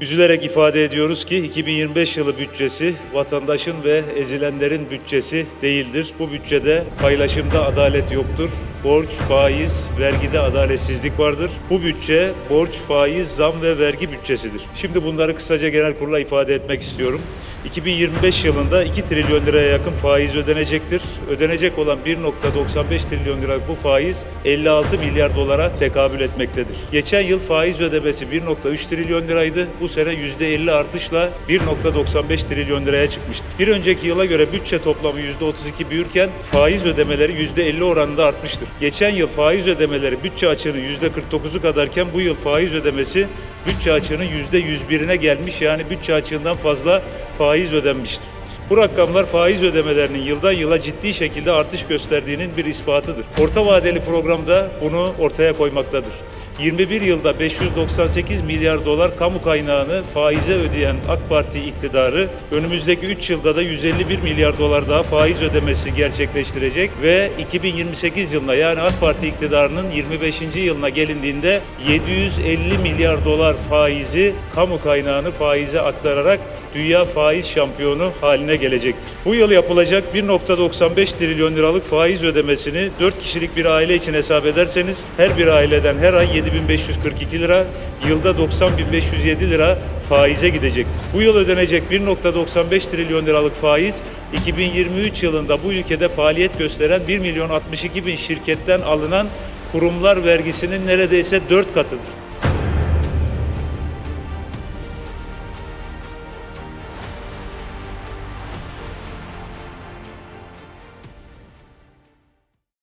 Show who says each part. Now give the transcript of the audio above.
Speaker 1: Üzülerek ifade ediyoruz ki 2025 yılı bütçesi vatandaşın ve ezilenlerin bütçesi değildir. Bu bütçede paylaşımda adalet yoktur. Borç, faiz, vergide adaletsizlik vardır. Bu bütçe borç, faiz, zam ve vergi bütçesidir. Şimdi bunları kısaca genel kurula ifade etmek istiyorum. 2025 yılında 2 trilyon liraya yakın faiz ödenecektir. Ödenecek olan 1.95 trilyon lira bu faiz 56 milyar dolara tekabül etmektedir. Geçen yıl faiz ödemesi 1.3 trilyon liraydı. Bu sene %50 artışla 1.95 trilyon liraya çıkmıştır. Bir önceki yıla göre bütçe toplamı %32 büyürken faiz ödemeleri %50 oranında artmıştır. Geçen yıl faiz ödemeleri bütçe açığının %49'u kadarken bu yıl faiz ödemesi bütçe açığının %101'ine gelmiş yani bütçe açığından fazla faiz ödenmiştir. Bu rakamlar faiz ödemelerinin yıldan yıla ciddi şekilde artış gösterdiğinin bir ispatıdır. Orta vadeli programda bunu ortaya koymaktadır. 21 yılda 598 milyar dolar kamu kaynağını faize ödeyen AK Parti iktidarı önümüzdeki 3 yılda da 151 milyar dolar daha faiz ödemesi gerçekleştirecek ve 2028 yılına yani AK Parti iktidarının 25. yılına gelindiğinde 750 milyar dolar faizi kamu kaynağını faize aktararak dünya faiz şampiyonu haline gelecektir. Bu yıl yapılacak 1.95 trilyon liralık faiz ödemesini 4 kişilik bir aile için hesap ederseniz her bir aileden her ay 7542 lira, yılda 90507 lira faize gidecektir. Bu yıl ödenecek 1.95 trilyon liralık faiz 2023 yılında bu ülkede faaliyet gösteren 1 milyon 62 bin şirketten alınan kurumlar vergisinin neredeyse 4 katıdır.